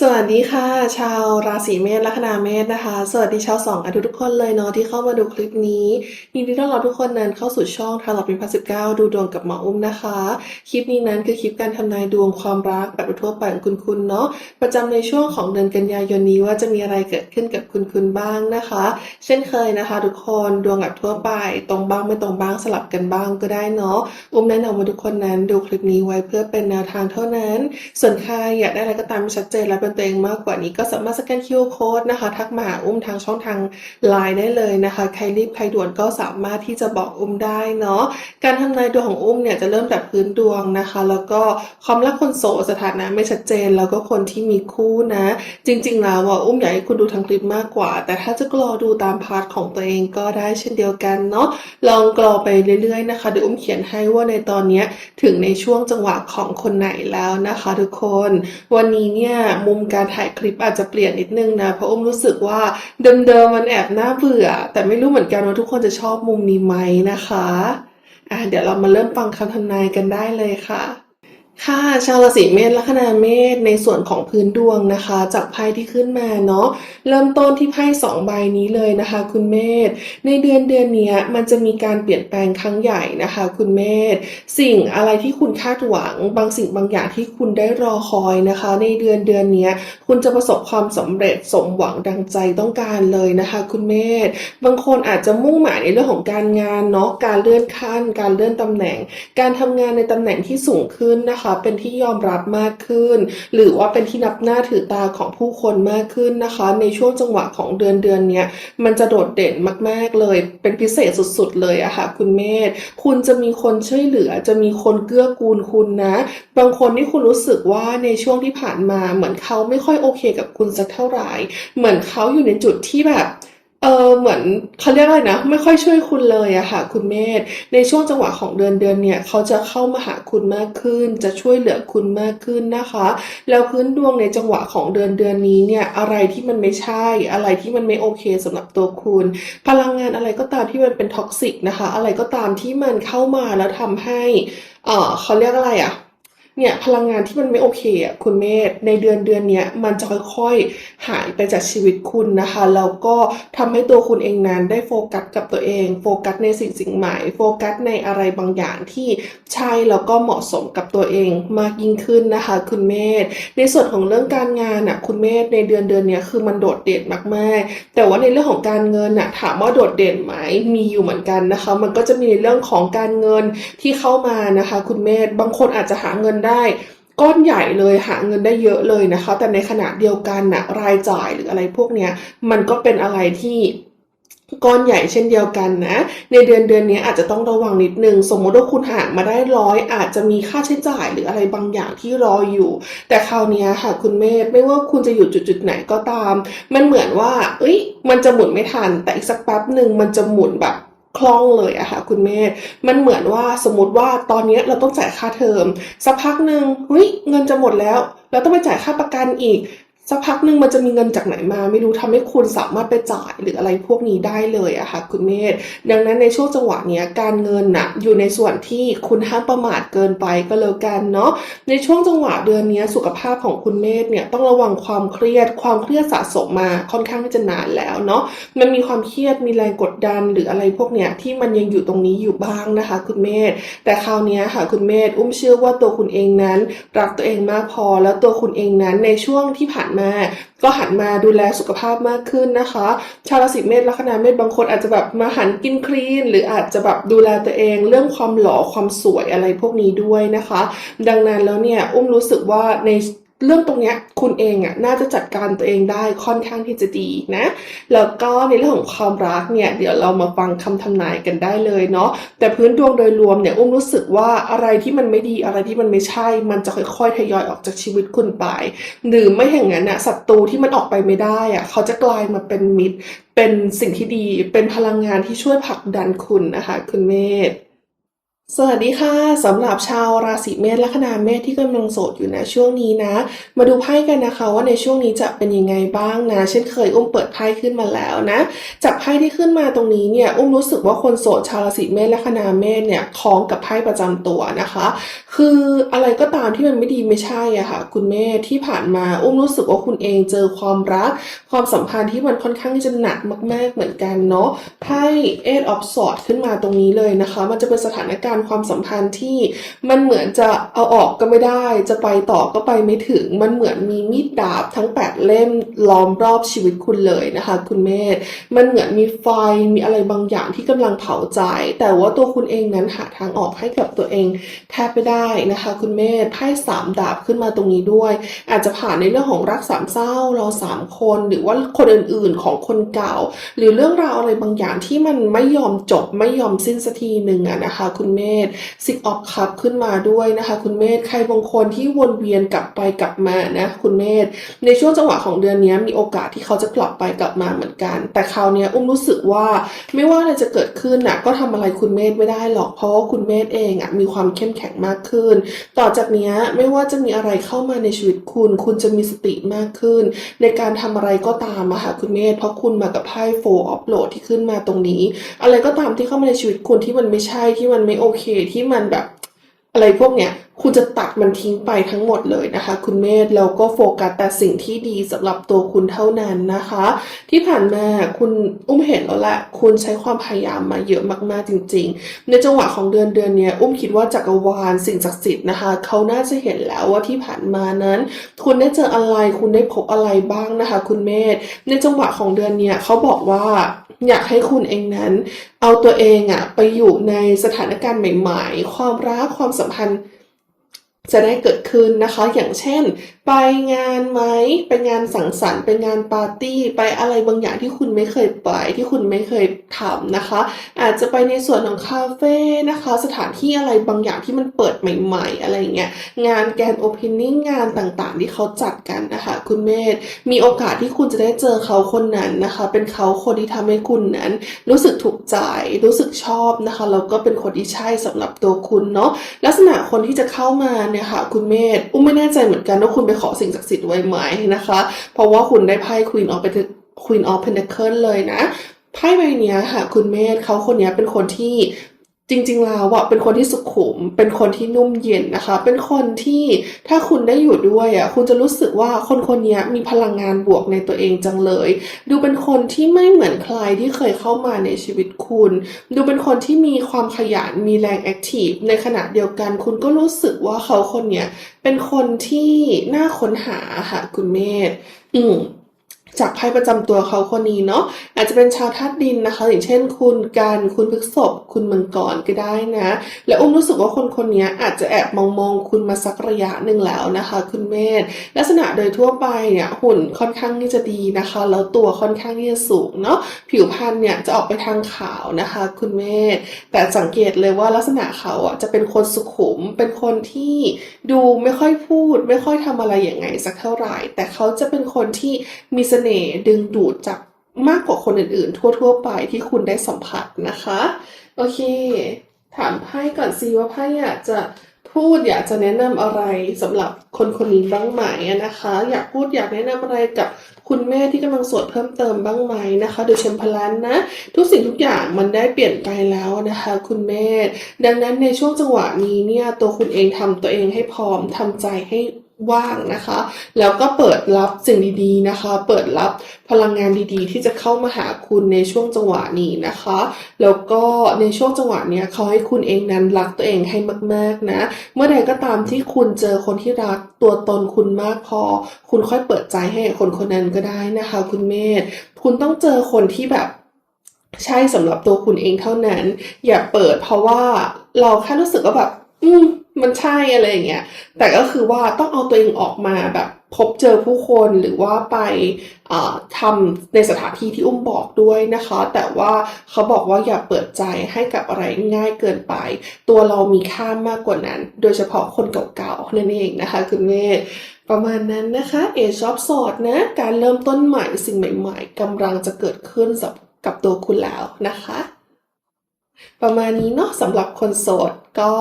สวัสดีค่ะ ชาวราศีเมษลัคนาเมษนะคะ สวัสดีชาวสองอทุกคนเลยเนาะที่เข้ามาดูคลิปนี้ยินดีต้อนรับทุกคนนั้นเข้าสู่ช่องทาร์ลอตเป็นพัสิบเก้าดูดวงกับหมออุ้มนะคะ คลิปนี้นั้นคือคลิปการทำนายดวงความรักแบบทั่วไปของคุณคุณเนาะประจำในช่วงของเดือนกันยายนนี้ว่าจะมีอะไรเกิดขึ้นกับคุณคุณบ้างนะคะ เช่นเคยนะคะ ทุกคนดวงแบบทั่วไป ตรงบ้างไม่ตรงบ้างสลับกันบ้างก็ได้เนาะอุ้มแนะนำว่าทุกคนนั้นดูคลิปนี้ไว้เพื่อเป็นแนวทางเท่านั้น ส่วนใครอยากได้อะไรก็ตามชัดเจนและเป็นตัวเองมากกว่านี้ก็สามารถสแกน QR Code นะคะ ทักมาหาอุ้มทางช่องทางไลน์ได้เลยนะคะ ใครรีบใครด่วนก็สามารถที่จะบอกอุ้มได้เนาะการทำนายดวงของอุ้มเนี่ยจะเริ่มจากพื้นดวงนะคะ แล้วก็ความรักคนโสดสถานะไม่ชัดเจน แล้วก็คนที่มีคู่นะ จริง ๆ แล้วอะอุ้มอยากให้คุณดูทางคลิปมากกว่า แต่ถ้าจะกรอดูตามพาร์ทของตัวเองก็ได้เช่นเดียวกันเนาะลองกรอไปเรื่อยๆนะคะเดี๋ยวอุ้มเขียนให้ว่าในตอนนี้ถึงในช่วงจังหวะของคนไหนแล้วนะคะ ทุกคน วันนี้เนี่ยมุมการถ่ายคลิปอาจจะเปลี่ยนนิดนึงนะ เพราะอมรู้สึกว่าเดิมๆมันแอบน่าเบื่อ แต่ไม่รู้เหมือนกันว่าทุกคนจะชอบมุมนี้ไหมนะคะอะเดี๋ยวเรามาเริ่มฟังคำทำนายกันได้เลยค่ะ ค่ะชาวราศีเมษลัคนาเมษในส่วนของพื้นดวงนะคะ จากไพ่ที่ขึ้นมาเนาะเริ่มต้นที่ไพ่สองใบนี้เลยนะคะ คุณเมษในเดือนเดือนนี้มันจะมีการเปลี่ยนแปลงครั้งใหญ่นะคะ คุณเมษสิ่งอะไรที่คุณคาดหวัง บางสิ่งบางอย่างที่คุณได้รอคอยนะคะ ในเดือนเดือนนี้คุณจะประสบความสำเร็จสมหวังดังใจต้องการเลยนะคะ คุณเมษบางคนอาจจะมุ่งหมายในเรื่องของการงานเนาะการเลื่อนขั้น การเลื่อนตำแหน่ง การทำงานในตำแหน่งที่สูงขึ้นนะคะเป็นที่ยอมรับมากขึ้น หรือว่าเป็นที่นับหน้าถือตาของผู้คนมากขึ้นนะคะ ในช่วงจังหวะของเดือนเดือนเนี้ยมันจะโดดเด่นมาก ๆ เลย เป็นพิเศษสุดๆ เลยอะค่ะคุณเมธคุณจะมีคนช่วยเหลือ จะมีคนเกื้อกูลคุณนะ บางคนที่คุณรู้สึกว่าในช่วงที่ผ่านมาเหมือนเขาไม่ค่อยโอเคกับคุณสักเท่าไหร่ เหมือนเขาอยู่ในจุดที่แบบ เออเหมือนเขาเรียกอะไรนะ ไม่ค่อยช่วยคุณเลยอะค่ะ คุณเมธในช่วงจังหวะของเดือนเดือนเนี่ยเขาจะเข้ามาหาคุณมากขึ้น จะช่วยเหลือคุณมากขึ้นนะคะ แล้วพื้นดวงในจังหวะของเดือนเดือนนี้เนี่ยอะไรที่มันไม่ใช่ อะไรที่มันไม่โอเคสำหรับตัวคุณ พลังงานอะไรก็ตามที่มันเป็นท็อกซิกนะคะ อะไรก็ตามที่มันเข้ามาแล้วทำให้เออเขาเรียกอะไรอะ เนี่ยพลังงานที่มันไม่โอเคอะคุณเมธในเดือนเดือนเนี้ยมันจะค่อยๆหายไปจากชีวิตคุณนะคะแล้วก็ทำให้ตัวคุณเองนั้นได้โฟกัสกับตัวเอง โฟกัสในสิ่งสิ่งใหม่โฟกัสในอะไรบางอย่างที่ใช่แล้วก็เหมาะสมกับตัวเองมากยิ่งขึ้นนะคะ คุณเมธในส่วนของเรื่องการงานอะคุณเมธในเดือนเดือนเนี้ยคือมันโดดเด่นมากๆ แต่ว่าในเรื่องของการเงินอะถามว่าโดดเด่นไหมมีอยู่เหมือนกันนะคะ มันก็จะมีในเรื่องของการเงินที่เข้ามานะคะ คุณเมธบางคนอาจจะหาเงินได้ก้อนใหญ่เลยหาเงินได้เยอะเลยนะคะ แต่ในขณะเดียวกันนะรายจ่ายหรืออะไรพวกเนี้ยมันก็เป็นอะไรที่ก้อนใหญ่เช่นเดียวกันนะ ในเดือนเดือนนี้อาจจะต้องระวังนิดนึง สมมติว่าคุณหามาได้ร้อยอาจจะมีค่าใช้จ่ายหรืออะไรบางอย่างที่รออยู่ แต่คราวนี้ค่ะคุณเมธไม่ว่าคุณจะอยู่จุดๆไหนก็ตาม มันเหมือนว่า เอ้ย มันจะหมุนไม่ทัน แต่อีกสักแป๊บหนึ่งมันจะหมุนแบบ คล่องเลยอะค่ะคุณเมธมันเหมือนว่าสมมติว่าตอนนี้เราต้องจ่ายค่าเทอม สักพักหนึ่งเฮ้ยเงินจะหมดแล้ว เราต้องไปจ่ายค่าประกันอีก สักพักหนึ่งมันจะมีเงินจากไหนมา ไม่รู้ทำให้คุณสามารถไปจ่ายหรืออะไรพวกนี้ได้เลยอะค่ะคุณเมธดังนั้นในช่วงจังหวะเนี้ยการเงินน่ะอยู่ในส่วนที่คุณห้ามประมาทเกินไปก็แล้วกันเนาะในช่วงจังหวะเดือนนี้สุขภาพของคุณเมธเนี่ยต้องระวังความเครียด ความเครียดสะสมมาค่อนข้างที่จะนานแล้วเนาะมันมีความเครียดมีแรงกดดันหรืออะไรพวกเนี้ยที่มันยังอยู่ตรงนี้อยู่บ้างนะคะ คุณเมธแต่คราวนี้ค่ะคุณเมธอุ้มเชื่อว่าตัวคุณเองนั้น รักตัวเองมากพอแล้วตัวคุณเองนั้นในช่วงที่ผ่านมา ก็หันมาดูแลสุขภาพมากขึ้นนะคะ ชาวราศีเมษลัคนาเมษบางคนอาจจะแบบมาหันกินคลีน หรืออาจจะแบบดูแลตัวเอง เรื่องความหล่อความสวยอะไรพวกนี้ด้วยนะคะ ดังนั้นแล้วเนี่ยอุ้มรู้สึกว่าใน เรื่องตรงนี้คุณเองอะน่าจะจัดการตัวเองได้ค่อนข้างที่จะดีนะ แล้วก็ในเรื่องของความรักเนี่ยเดี๋ยวเรามาฟังคำทำนายกันได้เลยเนาะแต่พื้นดวงโดยรวมเนี่ยอุ้มรู้สึกว่าอะไรที่มันไม่ดีอะไรที่มันไม่ใช่ มันจะค่อยๆทยอยออกจากชีวิตคุณไป หรือไม่อย่างนั้นน่ะศัตรูที่มันออกไปไม่ได้อะเขาจะกลายมาเป็นมิตร เป็นสิ่งที่ดี เป็นพลังงานที่ช่วยผลักดันคุณนะคะคุณเมธ สวัสดีค่ะสำหรับชาวราศีเมษลัคนาเมษที่กำลังโสดอยู่นะช่วงนี้นะ มาดูไพ่กันนะคะว่าในช่วงนี้จะเป็นยังไงบ้างนะ เช่นเคยอุ้มเปิดไพ่ขึ้นมาแล้วนะจากไพ่ที่ขึ้นมาตรงนี้เนี่ยอุ้มรู้สึกว่าคนโสดชาวราศีเมษลัคนาเมษเนี่ยคล้องกับไพ่ประจำตัวนะคะ คืออะไรก็ตามที่มันไม่ดีไม่ใช่อะค่ะ คุณเมธที่ผ่านมาอุ้มรู้สึกว่าคุณเองเจอความรัก ความสัมพันธ์ที่มันค่อนข้างจะหนักมาก ๆเหมือนกันเนาะไพ่ Eight of Swords ขึ้นมาตรงนี้เลยนะคะ มันจะเป็นสถานการณ์ความสัมพันธ์ที่มันเหมือนจะเอาออกก็ไม่ได้ จะไปต่อก็ไปไม่ถึง มันเหมือนมีมีดดาบทั้ง 8 เล่มล้อมรอบชีวิตคุณเลยนะคะ คุณเมธมันเหมือนมีไฟมีอะไรบางอย่างที่กำลังเผาใจ แต่ว่าตัวคุณเองนั้นหาทางออกให้กับตัวเองแทบไม่ได้นะคะ คุณเมธไพ่สามดาบขึ้นมาตรงนี้ด้วย อาจจะผ่านในเรื่องของรักสามเศร้าเราสามคนหรือว่าคนอื่นๆของคนเก่า หรือเรื่องราวอะไรบางอย่างที่มันไม่ยอมจบไม่ยอมสิ้นสักทีหนึ่งอะนะคะ คุณเมธซิกออฟคัพขึ้นมาด้วยนะคะ คุณเมธใครบางคนที่วนเวียนกลับไปกลับมานะคุณเมธในช่วงจังหวะของเดือนนี้มีโอกาสที่เขาจะกลับไปกลับมาเหมือนกัน แต่คราวนี้อุ้มรู้สึกว่าไม่ว่าอะไรจะเกิดขึ้นน่ะก็ทำอะไรคุณเมธไม่ได้หรอกเพราะว่าคุณเมธเองอะมีความเข้มแข็งมากขึ้น ต่อจากนี้ไม่ว่าจะมีอะไรเข้ามาในชีวิตคุณ คุณจะมีสติมากขึ้น ในการทำอะไรก็ตามอะค่ะคุณเมธเพราะคุณมากับไพ่โฟออฟโหลดที่ขึ้นมาตรงนี้ อะไรก็ตามที่เข้ามาในชีวิตคุณที่มันไม่ใช่ที่มันไม่โอเคที่มันแบบ อะไรพวกเนี้ย คุณจะตัดมันทิ้งไปทั้งหมดเลยนะคะ คุณเมธแล้วก็โฟกัสแต่สิ่งที่ดีสำหรับตัวคุณเท่านั้นนะคะ ที่ผ่านมาคุณอุ้มเห็นแล้วแหละคุณใช้ความพยายามมาเยอะมากๆจริง ๆ ในจังหวะของเดือนเดือนนี้อุ้มคิดว่าจักรวาลสิ่งศักดิ์สิทธิ์นะคะเขาน่าจะเห็นแล้วว่าที่ผ่านมานั้น คุณได้เจออะไรคุณได้พบอะไรบ้างนะคะ คุณเมธในจังหวะของเดือนนี้เขาบอกว่าอยากให้คุณเองนั้น เอาตัวเองอะไปอยู่ในสถานการณ์ใหม่ ๆ ความรักความสัมพันธ์ จะได้เกิดขึ้นนะคะ อย่างเช่น ไปงานไหมไปงานสังสรรค์ไปงานปาร์ตี้ ไปอะไรบางอย่างที่คุณไม่เคยไปที่คุณไม่เคยทำนะคะ อาจจะไปในส่วนของคาเฟ่นะคะ สถานที่อะไรบางอย่างที่มันเปิดใหม่ ๆ อะไรอย่างเงี้ยงานแกนโอเพนนิ่งงานต่างๆ ที่เขาจัดกันนะคะคุณเมธมีโอกาสที่คุณจะได้เจอเขาคนนั้นนะคะ เป็นเขาคนที่ทำให้คุณนั้น รู้สึกถูกใจรู้สึกชอบนะคะแล้วก็เป็นคนที่ใช่สำหรับตัวคุณเนาะลักษณะคนที่จะเข้ามาเนี่ยค่ะ คุณเมธอุ้มไม่แน่ใจเหมือนกันว่าคุณไปขอสิ่งศักดิ์สิทธิ์ไว้ไหมนะคะ เพราะว่าคุณได้ไพ่ Queen of Pent- Queen of Pentacle เลยนะไพ่ใบนี้ค่ะ คุณเมธเขาคนนี้เป็นคนที่ จริงๆแล้วอะเป็นคนที่สุขุม เป็นคนที่นุ่มเย็นนะคะ เป็นคนที่ถ้าคุณได้อยู่ด้วยอะคุณจะรู้สึกว่าคนคนนี้มีพลังงานบวกในตัวเองจังเลย ดูเป็นคนที่ไม่เหมือนใครที่เคยเข้ามาในชีวิตคุณ ดูเป็นคนที่มีความขยันมีแรงแอคทีฟในขณะเดียวกัน คุณก็รู้สึกว่าเขาคนเนี้ยเป็นคนที่น่าค้นหาค่ะคุณเมธอืม จากไพ่ประจำตัวเขาคนนี้เนาะอาจจะเป็นชาวธาตุดินนะคะ อย่างเช่น คุณกันคุณพฤษภคุณมังกรก็ได้นะ และอุ้มรู้สึกว่าคนคนนี้อาจจะแอบมองมองคุณมาสักระยะหนึ่งแล้วนะคะ คุณเมธลักษณะโดยทั่วไปเนี่ยหุ่นค่อนข้างที่จะดีนะคะ แล้วตัวค่อนข้างที่จะสูงเนาะผิวพรรณเนี่ยจะออกไปทางขาวนะคะ คุณเมธแต่สังเกตเลยว่าลักษณะเขาอะจะเป็นคนสุขุมเป็นคนที่ดูไม่ค่อยพูด ไม่ค่อยทำอะไรอย่างไงสักเท่าไหร่ แต่เขาจะเป็นคนที่มีเสน่ห์ดึงดูดจากมากกว่าคนอื่นๆ ทั่ว ๆ ไปที่คุณได้สัมผัสนะคะ โอเค ถามไพ่ก่อนสิว่าไพ่อยากจะพูดอยากจะแนะนำอะไรสำหรับคนคนนี้บ้างไหมนะคะ อยากพูดอยากแนะนำอะไรกับคุณแม่ที่กำลังโสดเพิ่มเติมบ้างไหมนะคะโดยเชมพลันนะ ทุกสิ่งทุกอย่างมันได้เปลี่ยนไปแล้วนะคะ คุณแม่ ดังนั้นในช่วงจังหวะนี้เนี่ยตัวคุณเองทำตัวเองให้พร้อมทำใจให้ ว่างนะคะ แล้วก็เปิดรับสิ่งดีๆนะคะ เปิดรับพลังงานดีๆ ที่จะเข้ามาหาคุณในช่วงจังหวะนี้นะคะ แล้วก็ในช่วงจังหวะเนี้ยเขาให้คุณเองนั้นรักตัวเองให้มาก ๆนะ เมื่อใดก็ตามที่คุณเจอคนที่รักตัวตนคุณมากพอ คุณค่อยเปิดใจให้คนคนนั้นก็ได้นะคะ คุณเมธคุณต้องเจอคนที่แบบใช่สำหรับตัวคุณเองเท่านั้น อย่าเปิดเพราะว่าเราแค่รู้สึกว่าแบบ อืม มันใช่อะไรอย่างเงี้ย แต่ก็คือว่าต้องเอาตัวเองออกมาแบบพบเจอผู้คนหรือว่าไปาทำในสถานที่ที่อุ้มบอกด้วยนะคะ แต่ว่าเขาบอกว่าอย่าเปิดใจให้กับอะไรง่ายเกินไป ตัวเรามีค่ามากกว่านั้น โดยเฉพาะคนเก่าๆนั่นเองนะคะคุณเมธประมาณนั้นนะคะเอชอบสอดนะการเริ่มต้นใหม่สิ่งใหม่ ๆกำลังจะเกิดขึ้นกับตัวคุณแล้วนะคะ ประมาณนี้เนาะสำหรับคนโสดก็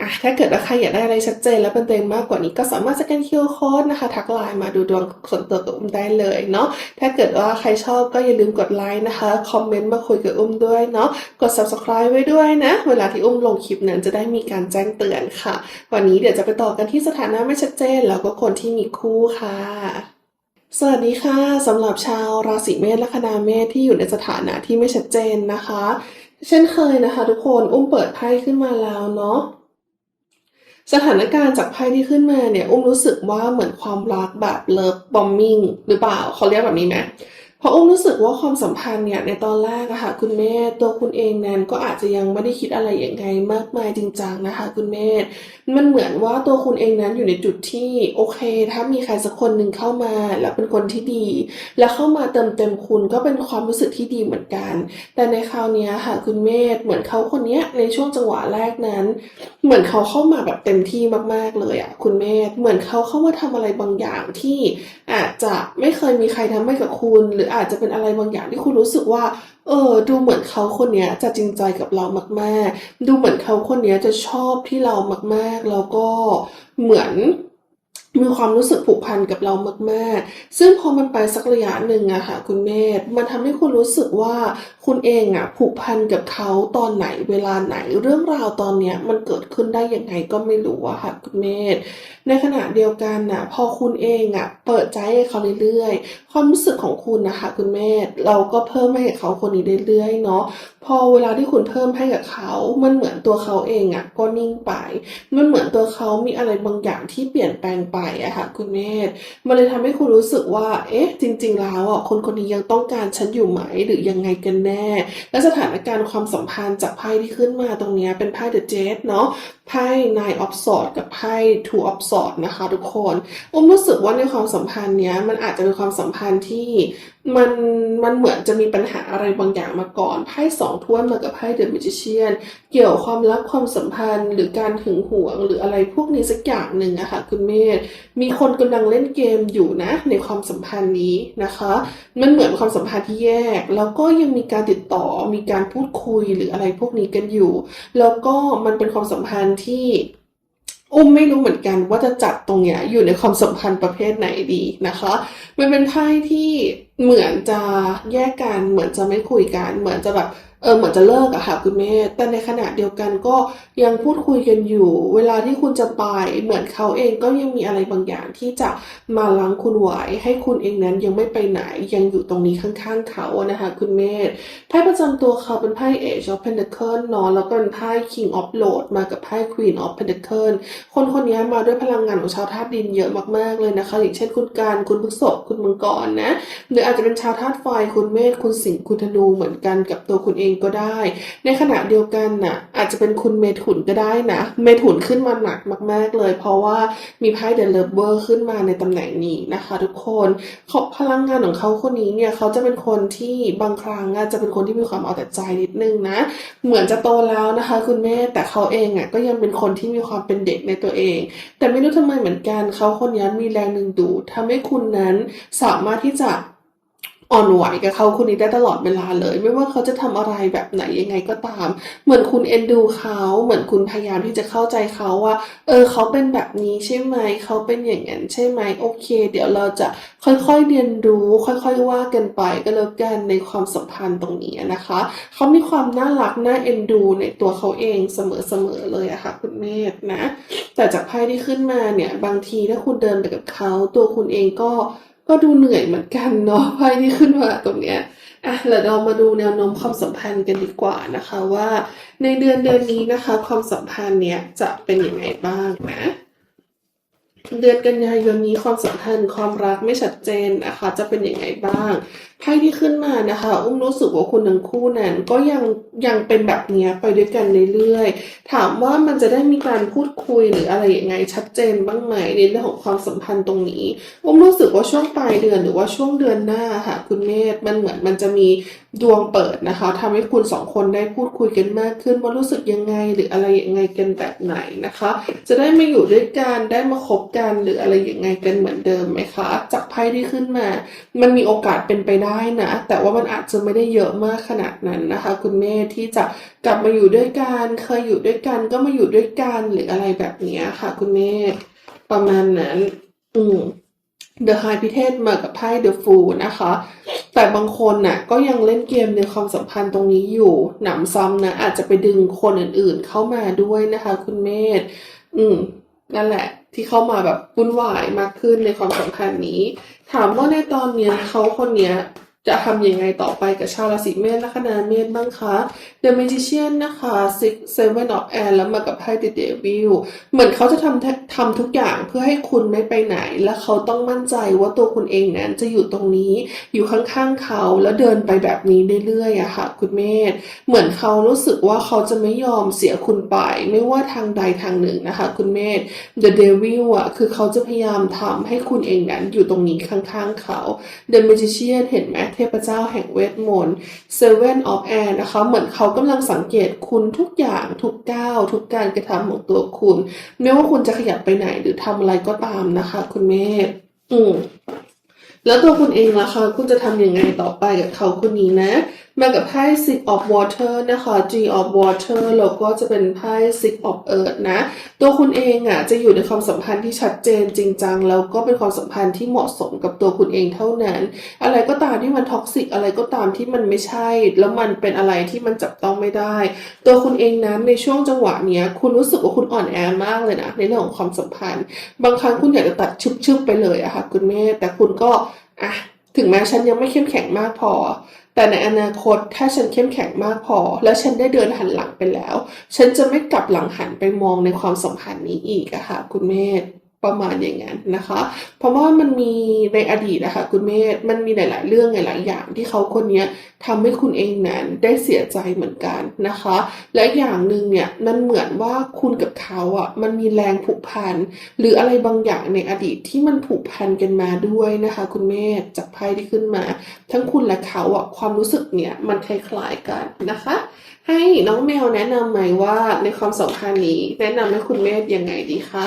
อะถ้าเกิดว่าใครอยากได้อะไรชัดเจน และเป็นตัวเองมากกว่านี้ก็สามารถสแกน QR Code นะคะ ทักไลน์มาดูดวงส่วนตัวกับอุ้มได้เลยเนาะถ้าเกิดว่าใครชอบก็อย่าลืมกดไลค์นะคะ คอมเมนต์มาคุยกับอุ้มด้วยเนาะกด subscribe ไว้ด้วยนะ เวลาที่อุ้มลงคลิปนั้นจะได้มีการแจ้งเตือนค่ะ วันนี้เดี๋ยวจะไปต่อกันที่สถานะไม่ชัดเจน แล้วก็คนที่มีคู่ค่ะสวัสดีค่ะสำหรับชาวราศีเมษและคณาเมษที่อยู่ในสถานะที่ไม่ชัดเจนนะคะ เช่นเคยนะคะ ทุกคนอุ้มเปิดไพ่ขึ้นมาแล้วเนาะ สถานการณ์จากไพ่ที่ขึ้นมาเนี่ย อุ้มรู้สึกว่าเหมือนความรักแบบเลิฟบอมบิงหรือเปล่าเขาเรียกแบบนี้ไหม พราะอุ้มรู้สึกว่าความสัมพันธ์เนี่ยในตอนแรกอะค่ะคุณเมธตัวคุณเองนั้นก็อาจจะยังไม่ได้คิดอะไรอย่างไงมากมายจริงจังนะคะ คุณเมธมันเหมือนว่าตัวคุณเองนั้นอยู่ในจุดที่โอเค ถ้ามีใครสักคนหนึ่งเข้ามา แล้วเป็นคนที่ดี แล้วเข้ามาเติมเต็มคุณก็เป็นความรู้สึกที่ดีเหมือนกัน แต่ในคราวนี้ค่ะคุณเมธเหมือนเขาคนนี้ในช่วงจังหวะแรกนั้น เหมือนเขาเข้ามาแบบเต็มที่มากๆเลยอะคุณเมธเหมือนเขาเข้ามาทำอะไรบางอย่างที่อาจจะไม่เคยมีใครทำให้กับคุณหรืออาจจะเป็นอะไรบางอย่างที่คุณรู้สึกว่า เออ ดูเหมือนเขาคนนี้จะจริงใจกับเรามาก ๆ ดูเหมือนเขาคนนี้จะชอบที่เรามาก ๆ แล้วก็เหมือน มีความรู้สึกผูกพันกับเรามาก ๆ ซึ่งพอมันไปสักระยะหนึ่งอะค่ะคุณเมธมันทำให้คุณรู้สึกว่าคุณเองอะผูกพันกับเขาตอนไหนเวลาไหนเรื่องราวตอนเนี้ยมันเกิดขึ้นได้ยังไงก็ไม่รู้อะค่ะคุณเมธในขณะเดียวกันน่ะพอคุณเองอะเปิดใจให้เขาเรื่อยๆ ความรู้สึกของคุณนะคะคุณเมธเราก็เพิ่มให้เขาคนนี้เรื่อยๆเนาะพอเวลาที่คุณเพิ่มให้กับเขา มันเหมือนตัวเขาเองอะก็นิ่งไป มันเหมือนตัวเขามีอะไรบางอย่างที่เปลี่ยนแปลงไปอะค่ะคุณเมธมันเลยทำให้คุณรู้สึกว่า เอ๊ะ จริง ๆ แล้วอะคนคนนี้ยังต้องการฉันอยู่ไหมหรือยังไงกันแน่ และสถานการณ์ความสัมพันธ์จากไพ่ที่ขึ้นมาตรงนี้เป็นไพ่เดอะเจสเนาะ ไพ่ Nine of Swords กับไพ่ Two of Swords นะคะทุกคนอุ้มรู้สึกว่าในความสัมพันธ์เนี้ยมันอาจจะเป็นความสัมพันธ์ที่มันมันเหมือนจะมีปัญหาอะไรบางอย่างมาก่อนไพ่สองถ้วยมากับไพ่ The Magician เกี่ยวความรักความสัมพันธ์ หรือการหึงหวงหรืออะไรพวกนี้สักอย่างหนึ่งอะค่ะคุณเมธมีคนกำลังเล่นเกมอยู่นะ ในความสัมพันธ์นี้นะคะ มันเหมือนความสัมพันธ์ที่แยก แล้วก็ยังมีการติดต่อมีการพูดคุยหรืออะไรพวกนี้กันอยู่ แล้วก็มันเป็นความสัมพันธ์ที่อุ้มไม่รู้เหมือนกันว่าจะจัดตรงเนี้ยอยู่ในความสัมพันธ์ประเภทไหนดีนะคะ มันเป็นไพ่ที่ เหมือนจะแยกกัน เหมือนจะไม่คุยกัน เหมือนจะแบบ เออ เหมือนจะเลิกอะค่ะคุณแม่ แต่ในขณะเดียวกันก็ยังพูดคุยกันอยู่ เวลาที่คุณจะไป เหมือนเขาเองก็ยังมีอะไรบางอย่างที่จะมาล้างคุณไว้ให้คุณเองนั้นยังไม่ไปไหน ยังอยู่ตรงนี้ข้างๆเขานะคะคุณแม่ไพ่ประจำตัวเขาเป็นไพ่ Age of Pentacles เนาะ แล้วก็เป็นไพ่ King of Lord มากับไพ่ Queen of Pentacles คนคนนี้มาด้วยพลังงานของชาวธาตุดินเยอะมากๆเลยนะคะ อย่างเช่นคุณการ คุณพฤษภคุณมังกรนะหรืออาจจะเป็นชาวธาตุไฟคุณเมษคุณสิงห์คุณธนูเหมือนกันกับตัวคุณเองก็ได้ ในขณะเดียวกันน่ะอาจจะเป็นคุณเมถุนก็ได้นะ เมถุนขึ้นมาหนักมาก ๆเลย เพราะว่ามีไพ่เดลเวอร์ขึ้นมาในตำแหน่งนี้นะคะ ทุกคนเขาพลังงานของเขาคนนี้เนี่ยเขาจะเป็นคนที่บางครั้งอาจจะเป็นคนที่มีความเอาแต่ใจนิดนึงนะ เหมือนจะโตแล้วนะคะ คุณแม่แต่เขาเองอะก็ยังเป็นคนที่มีความเป็นเด็กในตัวเอง แต่ไม่รู้ทำไมเหมือนกันเขาคนนี้มีแรงดึงดูดทำให้คุณนั้นสามารถที่จะ อ่อนไหวกับเขาคนนี้ได้ตลอดเวลาเลย ไม่ว่าเขาจะทำอะไรแบบไหนยังไงก็ตาม เหมือนคุณเอ็นดูเขาเหมือนคุณพยายามที่จะเข้าใจเขาว่า เออเขาเป็นแบบนี้ใช่ไหมเขาเป็นอย่างนั้นใช่ไหมโอเค เดี๋ยวเราจะค่อยๆเรียนรู้ ค่อยๆว่ากันไปก็แล้วกันในความสัมพันธ์ตรงนี้นะคะเขามีความน่ารักน่าเอ็นดู ในตัวเขาเองเสมอๆเลยอะค่ะคุณเมธนะ แต่จากไพ่ที่ขึ้นมาเนี่ยบางทีถ้าคุณเดินไปกับเขาตัวคุณเองก็ ก็ดูเหนื่อยเหมือนกันเนาะไพ่ที่ขึ้นมาตรงเนี้ยอะแล้วเรามาดูแนวโน้มความสัมพันธ์กันดีกว่านะคะว่า ในเดือนเดือนนี้นะคะ ความสัมพันธ์เนี้ยจะเป็นยังไงบ้างนะ เดือนกันยายนนี้ความสัมพันธ์ความรักไม่ชัดเจนนะคะ จะเป็นยังไงบ้างไพ่ที่ขึ้นมานะคะ อุ้มรู้สึกว่าคุณทั้งคู่นั้น ก็ยังยังเป็นแบบนี้ไปด้วยกันเรื่อยๆถามว่ามันจะได้มีการพูดคุยหรืออะไรยังไงชัดเจนบ้างไหมในเรื่องของความสัมพันธ์ตรงนี้ อุ้มรู้สึกว่าช่วงปลายเดือนหรือว่าช่วงเดือนหน้าค่ะคุณเมธมันเหมือนมันจะมีดวงเปิดนะคะทำให้คุณสองคนได้พูดคุยกันมากขึ้นว่ารู้สึกยังไงหรืออะไรยังไงกันแบบไหนนะคะ จะได้มาอยู่ด้วยกันได้มาคบกันหรืออะไรยังไงกันเหมือนเดิมไหมคะจากไพ่ที่ขึ้นมา มันมีโอกาสเป็นไปได้นะแต่ว่ามันอาจจะไม่ได้เยอะมากขนาดนั้นนะคะ คุณเมธที่จะกลับมาอยู่ด้วยกันเคยอยู่ด้วยกันก็มาอยู่ด้วยกันหรืออะไรแบบนี้ค่ะ คุณเมธประมาณนั้น อืม The High พิเทศมากับไพ่ The Fool นะคะ แต่บางคนน่ะก็ยังเล่นเกมในความสัมพันธ์ตรงนี้อยู่ หนำซ้ำนะ อาจจะไปดึงคนอื่นๆเข้ามาด้วยนะคะ คุณเมธอืมนั่นแหละ ที่เข้ามาแบบวุ่นวายมากขึ้นในความสัมพันธ์นี้ ถามว่าในตอนเนี้ยเขาคนเนี้ย จะทำยังไงต่อไปกับชาวราศีเมษและคณะเมษบ้างคะ The Magician นะคะ Six Seven of Air แล้วมากับไพ่ The Devil เหมือนเขาจะทำทำทุกอย่างเพื่อให้คุณไม่ไปไหน และเขาต้องมั่นใจว่าตัวคุณเองนั้นจะอยู่ตรงนี้ อยู่ข้างๆเขาแล้วเดินไปแบบนี้เรื่อยๆอะค่ะ คุณเมธเหมือนเขารู้สึกว่าเขาจะไม่ยอมเสียคุณไป ไม่ว่าทางใดทางหนึ่งนะคะ คุณเมธ The Devil อะคือเขาจะพยายามทำให้คุณเองนั้นอยู่ตรงนี้ข้างๆเขา The Magician เห็นไหมเทพเจ้าแห่งเวทมนต์ Seven of Air นะคะ เหมือนเขากำลังสังเกตคุณทุกอย่างทุกก้าว ทุกการกระทำของตัวคุณ ไม่ว่าคุณจะขยับไปไหนหรือทำอะไรก็ตามนะคะ คุณเมธอืมแล้วตัวคุณเองล่ะคะคุณจะทำยังไงต่อไปกับเขาคนนี้นะมากับไพ่ Six of Water นะคะ G of Water แล้วก็จะเป็นไพ่ Six of Earth นะ ตัวคุณเองอะจะอยู่ในความสัมพันธ์ที่ชัดเจนจริงจัง แล้วก็เป็นความสัมพันธ์ที่เหมาะสมกับตัวคุณเองเท่านั้น อะไรก็ตามที่มันท็อกซิกอะไรก็ตามที่มันไม่ใช่ แล้วมันเป็นอะไรที่มันจับต้องไม่ได้ ตัวคุณเองนั้นในช่วงจังหวะเนี้ย คุณรู้สึกว่าคุณอ่อนแอมากเลยนะในเรื่องของความสัมพันธ์ บางครั้งคุณอยากจะตัดชุบๆไปเลยอะค่ะคุณแม่แต่คุณก็อะถึงแม้ฉันยังไม่เข้มแข็งมากพอ แต่ในอนาคตถ้าฉันเข้มแข็งมากพอ และฉันได้เดินหันหลังไปแล้ว ฉันจะไม่กลับหลังหันไปมองในความสัมพันธ์นี้อีกอะค่ะคุณเมธ ประมาณอย่างนั้นนะคะ เพราะว่ามันมีในอดีตนะคะคุณเมธมันมีหลาย ๆ เรื่องหลาย ๆ อย่างที่เขาคนนี้ทำให้คุณเองนั้นได้เสียใจเหมือนกันนะคะ และอย่างหนึ่งเนี่ยมันเหมือนว่าคุณกับเขาอะมันมีแรงผูกพันหรืออะไรบางอย่างในอดีตที่มันผูกพันกันมาด้วยนะคะ คุณเมธจากไพ่ที่ขึ้นมา ทั้งคุณและเขาอะความรู้สึกเนี่ยมันคล้ายๆกันนะคะ ให้น้องแมวแนะนำไหมว่าในความสัมพันธ์นี้ แนะนำให้คุณเมธยังไงดีคะ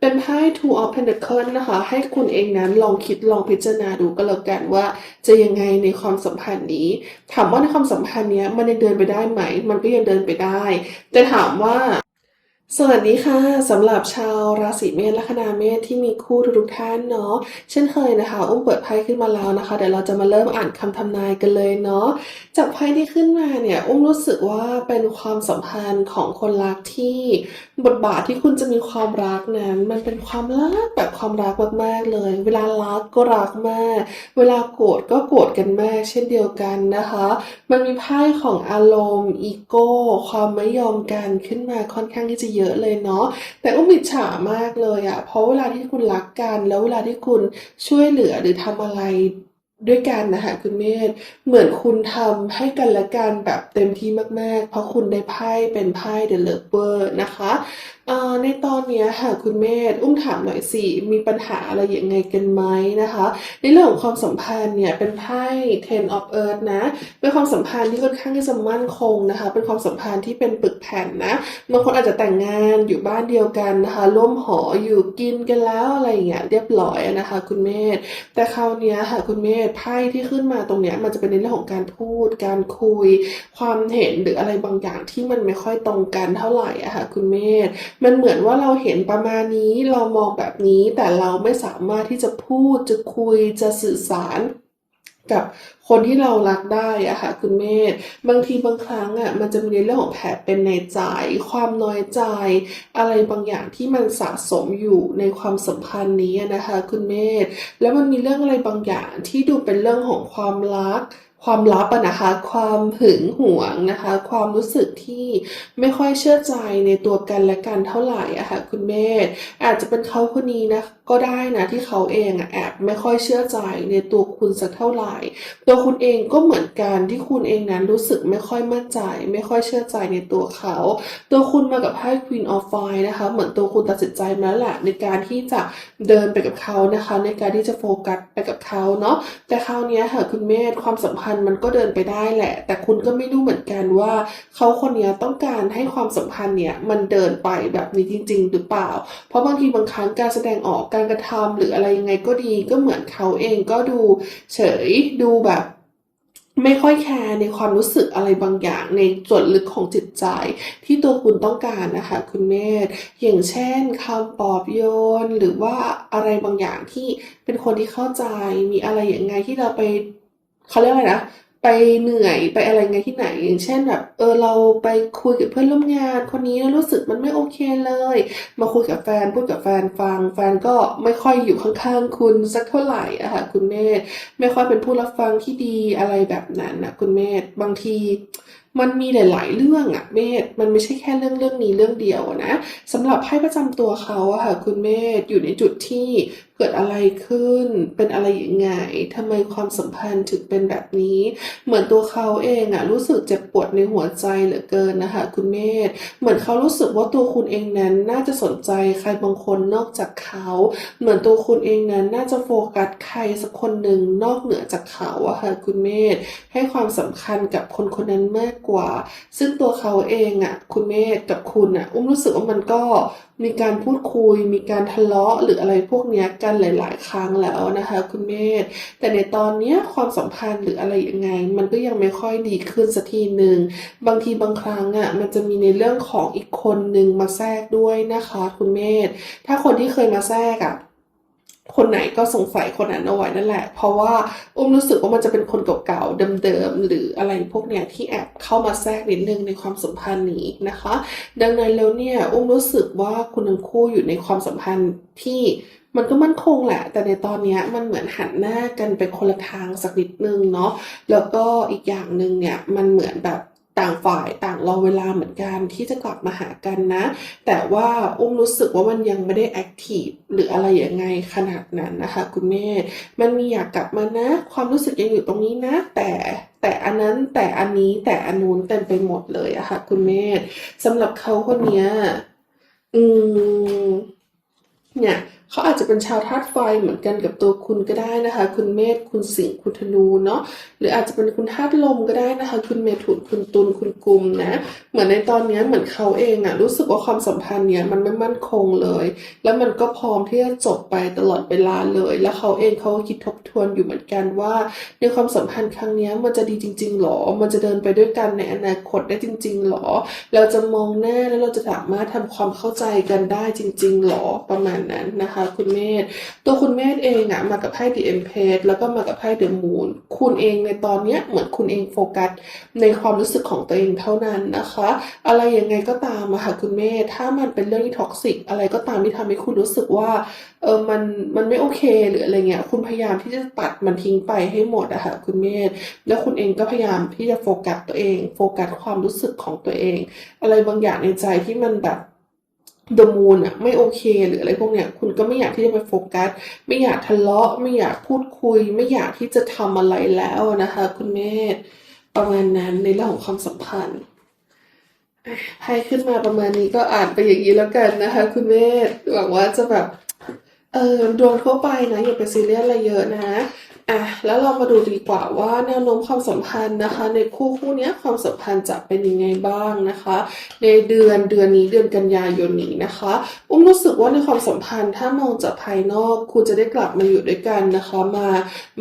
เป็นไพ่ Two of Pentacles นะคะ ให้คุณเองนั้นลองคิดลองพิจารณาดูก็แล้วกันว่า จะยังไงในความสัมพันธ์นี้ ถามว่าในความสัมพันธ์เนี้ยมันยังเดินไปได้ไหม มันก็ยังเดินไปได้ แต่ถามว่า สวัสดีค่ะสำหรับชาวราศีเมษและคณาเมษที่มีคู่ทุกท่านเนาะเช่นเคยนะคะ อุ้มเปิดไพ่ขึ้นมาแล้วนะคะเดี๋ยวเราจะมาเริ่มอ่านคำทำนายกันเลยเนาะจากไพ่ที่ขึ้นมาเนี่ยอุ้มรู้สึกว่าเป็นความสัมพันธ์ของคนรักที่บทบาทที่คุณจะมีความรักนั้น มันเป็นความรักแบบความรักมากๆเลย เวลารักก็รักมาก เวลาโกรธก็โกรธกันมาก เช่นเดียวกันนะคะ มันมีไพ่ของอารมณ์อีโก้ความไม่ยอมกันขึ้นมาค่อนข้างที่จะเยเยอะเลยเนาะแต่อุ้มอิจฉามากเลยอะเพราะเวลาที่คุณรักกัน แล้วเวลาที่คุณช่วยเหลือหรือทำอะไรด้วยกันนะคะคุณเมธเหมือนคุณทำให้กันและกันแบบเต็มที่มาก ๆ เพราะคุณได้ไพ่เป็นไพ่ The Lover นะคะ เอ่อในตอนนี้ค่ะคุณเมธอุ้มถามหน่อยสิมีปัญหาอะไรยังไงกันไหมนะคะ ในเรื่องของความสัมพันธ์เนี่ยเป็นไพ่ Ten of Earth นะเป็นความสัมพันธ์ที่ค่อนข้างที่จะมั่นคงนะคะ เป็นความสัมพันธ์ที่เป็นปึกแผ่นนะบางคนอาจจะแต่งงานอยู่บ้านเดียวกันนะคะร่วมหออยู่กินกันแล้วอะไรอย่างเงี้ยเรียบร้อยนะคะ คุณเมธแต่คราวนี้ค่ะคุณเมธไพ่ที่ขึ้นมาตรงเนี้ยมันจะเป็นในเรื่องของการพูด การคุย ความเห็นหรืออะไรบางอย่างที่มันไม่ค่อยตรงกันเท่าไหร่อะค่ะคุณเมธมันเหมือนว่าเราเห็นประมาณนี้เรามองแบบนี้แต่เราไม่สามารถที่จะพูดจะคุยจะสื่อสารกับคนที่เรารักได้อะค่ะคุณเมธบางทีบางครั้งอะมันจะมีในเรื่องของแผลเป็นในใจ ความน้อยใจ อะไรบางอย่างที่มันสะสมอยู่ในความสัมพันธ์นี้นะคะ คุณเมธแล้วมันมีเรื่องอะไรบางอย่างที่ดูเป็นเรื่องของความรัก ความลับอะนะคะ ความหึงหวงนะคะ ความรู้สึกที่ไม่ค่อยเชื่อใจในตัวกันและกันเท่าไหร่อะค่ะคุณเมธอาจจะเป็นเขาคนนี้นะก็ได้นะที่เขาเองอะแอบไม่ค่อยเชื่อใจในตัวคุณสักเท่าไหร่ ตัวคุณเองก็เหมือนกันที่คุณเองนั้นรู้สึกไม่ค่อยมั่นใจ ไม่ค่อยเชื่อใจในตัวเขา ตัวคุณมากับไพ่ Queen of Fire นะคะ เหมือนตัวคุณตัดสินใจมาแล้วแหละในการที่จะเดินไปกับเขานะคะ ในการที่จะโฟกัสไปกับเขาเนาะแต่คราวนี้ค่ะคุณเมธความสัมพันธ์พันธ์มันก็เดินไปได้แหละ แต่คุณก็ไม่รู้เหมือนกันว่าเขาคนนี้ต้องการให้ความสัมพันธ์เนี่ยมันเดินไปแบบนี้จริง ๆ หรือเปล่า เพราะบางทีบางครั้งการแสดงออกการกระทำหรืออะไรยังไงก็ดีก็เหมือนเขาเองก็ดูเฉยดูแบบไม่ค่อยแคร์ในความรู้สึกอะไรบางอย่างในส่วนลึกของจิตใจ ที่ตัวคุณต้องการนะคะ คุณเมธอย่างเช่นคำปลอบโยน หรือว่าอะไรบางอย่างที่เป็นคนที่เข้าใจมีอะไรอย่างไงที่เราไป เขาเรียกอะไรนะไปเหนื่อยไปอะไรไงที่ไหนอย่างเช่นแบบเออเราไปคุยกับเพื่อนร่วมงานคนนี้รู้สึกมันไม่โอเคเลย มาคุยกับแฟนพูดกับแฟนฟัง แฟนก็ไม่ค่อยอยู่ข้างๆ คุณสักเท่าไหร่อะค่ะคุณเมธไม่ค่อยเป็นผู้รับฟังที่ดีอะไรแบบนั้นนะคุณเมธบางทีมันมีหลาย ๆ เรื่องอะเมธมันไม่ใช่แค่เรื่องเรื่องนี้เรื่องเดียวนะสำหรับไพ่ประจำตัวเขาอะค่ะคุณเมธอยู่ในจุดที่ เกิดอะไรขึ้น เป็นอะไรยังไงทำไมความสัมพันธ์ถึงเป็นแบบนี้ เหมือนตัวเขาเองอะรู้สึกเจ็บปวดในหัวใจเหลือเกินนะคะคุณเมธเหมือนเขารู้สึกว่าตัวคุณเองนั้นน่าจะสนใจใครบางคนนอกจากเขา เหมือนตัวคุณเองนั้นน่าจะโฟกัสใครสักคนหนึ่งนอกเหนือจากเขาอะค่ะคุณเมธให้ความสำคัญกับคนคนนั้นมากกว่า ซึ่งตัวเขาเองอะคุณเมธกับคุณอะอุ้มรู้สึกว่ามันก็มีการพูดคุย มีการทะเลาะหรืออะไรพวกเนี้ยกันหลาย ๆ ครั้งแล้วนะคะ คุณเมธแต่ในตอนนี้ความสัมพันธ์หรืออะไรยังไง มันก็ยังไม่ค่อยดีขึ้นสักทีหนึ่งบางทีบางครั้งอะมันจะมีในเรื่องของอีกคนหนึ่งมาแทรกด้วยนะคะ คุณเมธถ้าคนที่เคยมาแทรกอะ คนไหนก็สงสัยคนนั้นเอาไว้นั่นแหละ เพราะว่าอุ้มรู้สึกว่ามันจะเป็นคนเก่าๆเดิมๆหรืออะไรพวกเนี้ยที่แอบเข้ามาแทรกนิดนึงในความสัมพันธ์นี้นะคะ ดังนั้นแล้วเนี่ยอุ้มรู้สึกว่าคุณทั้งคู่อยู่ในความสัมพันธ์ที่มันก็มั่นคงแหละ แต่ในตอนนี้มันเหมือนหันหน้ากันไปคนละทางสักนิดนึงเนาะแล้วก็อีกอย่างหนึ่งเนี่ยมันเหมือนแบบ ต่างฝ่ายต่างรอเวลาเหมือนกันที่จะกลับมาหากันนะ แต่ว่าอุ้มรู้สึกว่ามันยังไม่ได้แอคทีฟหรืออะไรยังไงขนาดนั้นนะคะคุณแม่มันมีอยากกลับมานะ ความรู้สึกยังอยู่ตรงนี้นะ แต่แต่อันนั้นแต่อันนี้แต่อันนู้นเต็มไปหมดเลยอะค่ะคุณแม่สำหรับเขาคนเนี้ยอืมเนี่ย เขาอาจจะเป็นชาวธาตุไฟเหมือนกันกับตัวคุณก็ได้นะคะ คุณเมษคุณสิงห์คุณธนูเนาะหรืออาจจะเป็นคุณธาตุลมก็ได้นะคะ คุณเมถุนคุณตุลคุณกุมนะ เหมือนในตอนนี้เหมือนเขาเองอะรู้สึกว่าความสัมพันธ์เนี่ยมันไม่มั่นคงเลย แล้วมันก็พร้อมที่จะจบไปตลอดเวลาเลย แล้วเขาเองเขาก็คิดทบทวนอยู่เหมือนกันว่า ในความสัมพันธ์ครั้งนี้มันจะดีจริง ๆหรอ มันจะเดินไปด้วยกันในอนาคตได้จริง ๆหรอ เราจะมองหน้าแล้วเราจะสามารถทำความเข้าใจกันได้จริง ๆหรอประมาณนั้นนะคะคุณเมธตัวคุณเมธเองอะมากับไพ่ The Empress แล้วก็มากับไพ่ The Moon คุณเองในตอนเนี้ยเหมือนคุณเองโฟกัสในความรู้สึกของตัวเองเท่านั้นนะคะ อะไรยังไงก็ตามอะค่ะคุณเมธถ้ามันเป็นเรื่องที่ท็อกซิกอะไรก็ตามที่ทำให้คุณรู้สึกว่าเออมันมันไม่โอเคหรืออะไรเงี้ยคุณพยายามที่จะตัดมันทิ้งไปให้หมดอะค่ะคุณเมธแล้วคุณเองก็พยายามที่จะโฟกัสตัวเอง โฟกัสความรู้สึกของตัวเอง อะไรบางอย่างในใจที่มันแบบ the moon อะไม่โอเคหรืออะไรพวกเนี้ยคุณก็ไม่อยากที่จะไปโฟกัส ไม่อยากทะเลาะ ไม่อยากพูดคุย ไม่อยากที่จะทำอะไรแล้วนะคะ คุณเมธประมาณนั้นในเรื่องของความสัมพันธ์อะไพ่ขึ้นมาประมาณนี้ก็อ่านไปอย่างนี้แล้วกันนะคะ คุณเมธหวังว่าจะแบบ เออดวงทั่วไปนะอย่าไปซีเรียสอะไรเยอะนะ อะแล้วเรามาดูดีกว่าว่าแนวโน้มความสัมพันธ์นะคะ ในคู่คู่นี้ความสัมพันธ์จะเป็นยังไงบ้างนะคะ ในเดือนเดือนนี้เดือนกันยายนนี้นะคะ อุ้มรู้สึกว่าในความสัมพันธ์ถ้ามองจากภายนอกคุณจะได้กลับมาอยู่ด้วยกันนะคะ มา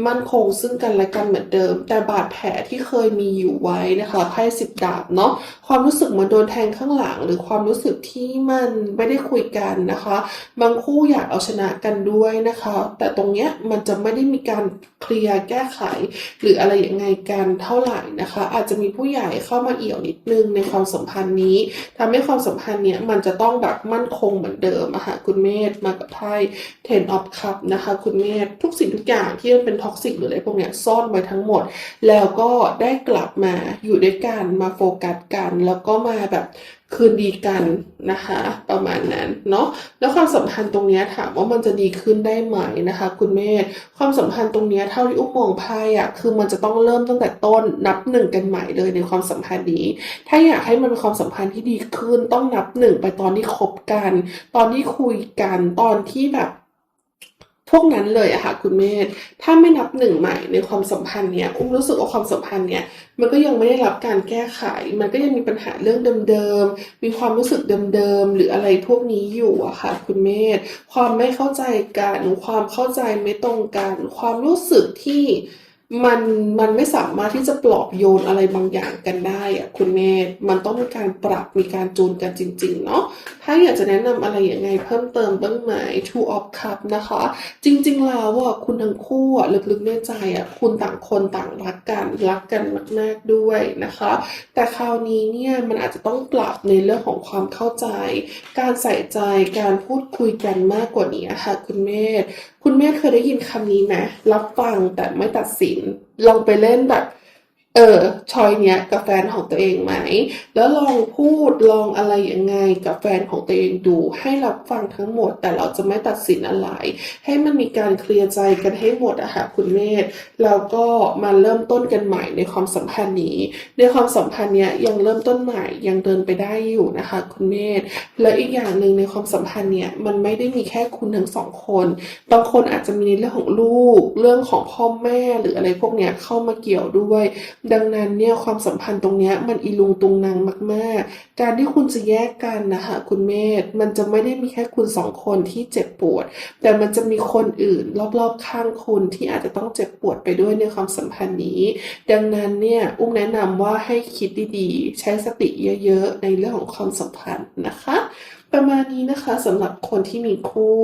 มั่นคงซึ่งกันและกันเหมือนเดิม แต่บาดแผลที่เคยมีอยู่ไว้นะคะไพ่สิบดาบเนาะความรู้สึกเหมือนโดนแทงข้างหลัง หรือความรู้สึกที่มันไม่ได้คุยกันนะคะ บางคู่อยากเอาชนะกันด้วยนะคะ แต่ตรงเนี้ยมันจะไม่ได้มีการเคลียร์แก้ไข หรืออะไรยังไงกันเท่าไหร่นะคะ อาจจะมีผู้ใหญ่เข้ามาเอี่ยวนิดนึงในความสัมพันธ์นี้ทำให้ความสัมพันธ์เนี้ยมันจะต้องแบบมั่นคงเหมือนเดิมอะค่ะคุณเมธมากับไพ่ Ten of Cup นะคะคุณเมธทุกสิ่งทุกอย่างที่มันเป็นท็อกซิกหรืออะไรพวกเนี้ยซ่อนไว้ทั้งหมด แล้วก็ได้กลับมาอยู่ด้วยกันมาโฟกัสกัน แล้วก็มาแบบ คืนดีกันนะคะ ประมาณนั้นเนาะแล้วความสัมพันธ์ตรงนี้ถามว่ามันจะดีขึ้นได้ไหมนะคะ คุณเมธความสัมพันธ์ตรงนี้เท่าที่อุ้มมองไพ่อะคือมันจะต้องเริ่มตั้งแต่ต้นนับหนึ่งกันใหม่เลยในความสัมพันธ์นี้ ถ้าอยากให้มันเป็นความสัมพันธ์ที่ดีขึ้นต้องนับหนึ่งไปตอนที่คบกัน ตอนที่คุยกันตอนที่แบบ พวกนั้นเลยอะค่ะคุณเมธถ้าไม่นับหนึ่งใหม่ในความสัมพันธ์เนี่ยอุ้มรู้สึกว่าความสัมพันธ์เนี่ยมันก็ยังไม่ได้รับการแก้ไข มันก็ยังมีปัญหาเรื่องเดิมๆ มีความรู้สึกเดิมๆ หรืออะไรพวกนี้อยู่อะค่ะคุณเมธความไม่เข้าใจกัน ความเข้าใจไม่ตรงกัน ความรู้สึกที่ มันมันไม่สามารถที่จะปลอบโยนอะไรบางอย่างกันได้อะคุณเมธมันต้องมีการปรับมีการจูนกันจริง ๆ เนาะถ้าอยากจะแนะนำอะไรยังไงเพิ่มเติมบ้างไหม Two of Cup นะคะ จริง ๆ แล้วอะคุณทั้งคู่อะลึกๆในใจอะคุณต่างคนต่างรักกันรักกันมากๆด้วยนะคะ แต่คราวนี้เนี่ยมันอาจจะต้องปรับในเรื่องของความเข้าใจ การใส่ใจการพูดคุยกันมากกว่านี้อะค่ะคุณเมธคุณแม่เคยได้ยินคำนี้ไหมรับฟังแต่ไม่ตัดสิน ลองไปเล่นแบบ เออชอยเนี้ยกับแฟนของตัวเองไหม แล้วลองพูดลองอะไรยังไงกับแฟนของตัวเองดู ให้รับฟังทั้งหมด แต่เราจะไม่ตัดสินอะไร ให้มันมีการเคลียร์ใจกันให้หมดอะค่ะคุณเมธแล้วก็มาเริ่มต้นกันใหม่ในความสัมพันธ์นี้ ในความสัมพันธ์เนี้ยยังเริ่มต้นใหม่ยังเดินไปได้อยู่นะคะ คุณเมธและอีกอย่างหนึ่งในความสัมพันธ์เนี่ยมันไม่ได้มีแค่คุณทั้งสองคนบางคนอาจจะมีเรื่องของลูก เรื่องของพ่อแม่หรืออะไรพวกเนี้ยเข้ามาเกี่ยวด้วยดังนั้นเนี่ยความสัมพันธ์ตรงเนี้ยมันอีลุงตุงนางมากๆ การที่คุณจะแยกกันนะคะคุณเมธมันจะไม่ได้มีแค่คุณสองคนที่เจ็บปวด แต่มันจะมีคนอื่นรอบๆข้างคุณที่อาจจะต้องเจ็บปวดไปด้วยในความสัมพันธ์นี้ ดังนั้นเนี่ยอุ้มแนะนำว่าให้คิดดีๆ ใช้สติเยอะๆ ในเรื่องของความสัมพันธ์นะคะ ประมาณนี้นะคะสำหรับคนที่มีคู่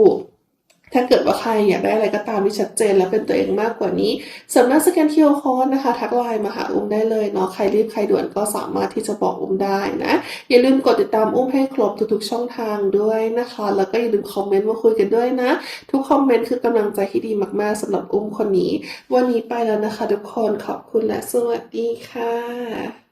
ถ้าเกิดว่าใครอยากได้อะไรก็ตามที่ชัดเจนและเป็นตัวเองมากกว่านี้สามารถสแกน QR Code นะคะ ทักไลน์มาหาอุ้มได้เลยเนาะใครรีบใครด่วนก็สามารถที่จะบอกอุ้มได้นะ อย่าลืมกดติดตามอุ้มให้ครบทุกๆช่องทางด้วยนะคะ แล้วก็อย่าลืมคอมเมนต์มาคุยกันด้วยนะ ทุกคอมเมนต์คือกำลังใจที่ดีมากๆสำหรับอุ้มคนนี้ วันนี้ไปแล้วนะคะ ทุกคนขอบคุณและสวัสดีค่ะ